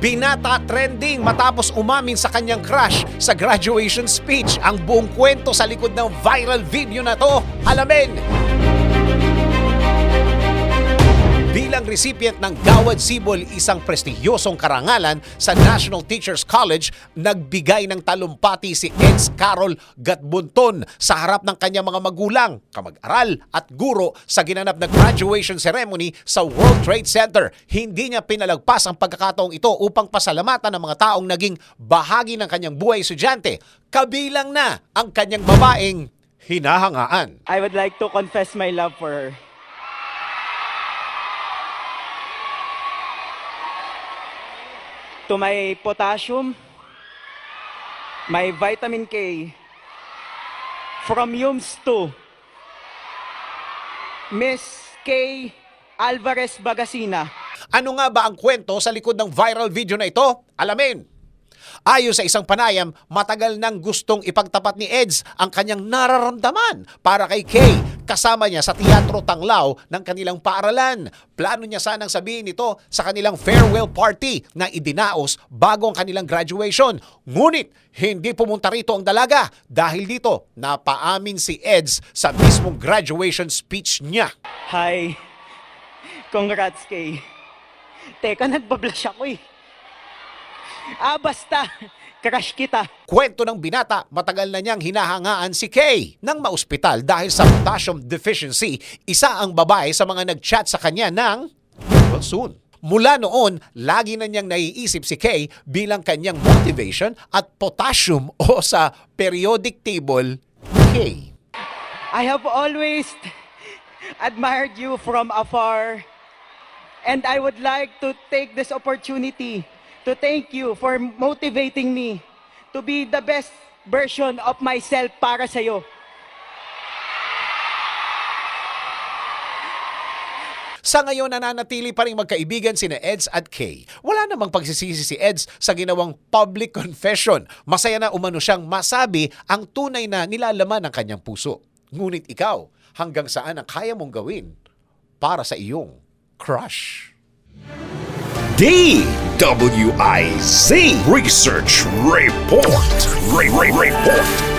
Binata trending matapos umamin sa kanyang crush sa graduation speech. Ang buong kwento sa likod ng viral video na to. Alamin! Recipient ng Gawad Sibol, isang prestigyosong karangalan sa National Teachers College, nagbigay ng talumpati si Eds Carol Gatbunton sa harap ng kanyang mga magulang, kamag-aral at guro sa ginanap na graduation ceremony sa World Trade Center. Hindi niya pinalagpas ang pagkakataong ito upang pasalamatan ng mga taong naging bahagi ng kanyang buhay estudyante. Kabilang na ang kanyang babaeng hinahangaan. I would like to confess my love for her. To my potassium, my vitamin K, from Yums to Miss K. Alvarez Bagasina. Ano nga ba ang kwento sa likod ng viral video na ito? Alamin! Ayon sa isang panayam, matagal nang gustong ipagtapat ni Eds ang kanyang nararamdaman para kay Kay kasama niya sa Teatro Tanglaw ng kanilang paaralan. Plano niya sanang sabihin ito sa kanilang farewell party na idinaos bago ang kanilang graduation. Ngunit hindi pumunta rito ang dalaga dahil dito napaamin si Eds sa mismong graduation speech niya. Hi. Congrats kay. Teka, nagbablush ako eh. Ah, basta. Crush kita. Kwento ng binata, matagal na niyang hinahangaan si Kay nang maospital dahil sa potassium deficiency. Isa ang babae sa mga nag-chat sa kanya ng well soon. Mula noon, lagi na niyang naiisip si Kay bilang kanyang motivation at potassium o sa periodic table K. I have always admired you from afar. And I would like to take this opportunity to thank you for motivating me to be the best version of myself para sa'yo. Sa ngayon, nananatili pa rin magkaibigan sina Eds at Kay. Wala namang pagsisisi si Eds sa ginawang public confession. Masaya na umano siyang masabi ang tunay na nilalaman ng kanyang puso. Ngunit ikaw, hanggang saan ang kaya mong gawin para sa iyong crush? WIZ Research Report. Ray Report.